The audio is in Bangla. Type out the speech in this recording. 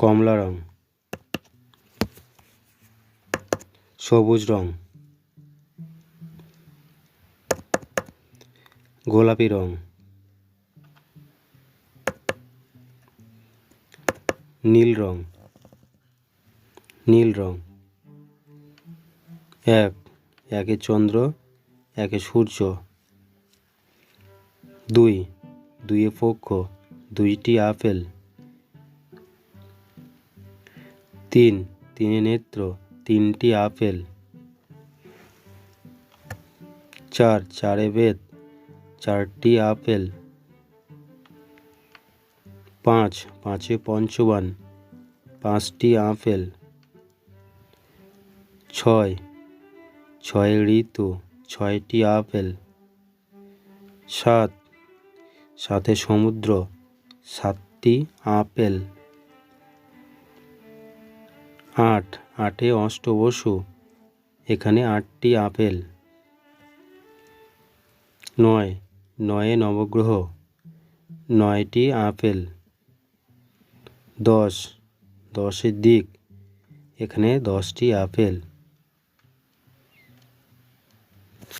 কমলা রং। সবুজ রং। গোলাপি রং। নীল রং। নীল রং। এক, একে চন্দ্র, একে সূর্য। দুই, দুইয়ে পক্ষ, দুইটি আপেল। তিন, তিনে নেত্র, তিনটি আপেল। চার, চারে বেদ চারটি আপেল। পাঁচ, পাঁচে পঞ্চবান, পাঁচটি আপেল। ছয় ছয় ঋতু, ছয়টি আপেল। সাত, সাথে সমুদ্র, সাতটি আপেল। আট, আটে অষ্টবসু এখানে আটটি আপেল। নয়, নয়ে নবগ্রহ, নয়টি আপেল। দশ, দশের দিক, এখানে দশটি আপেল।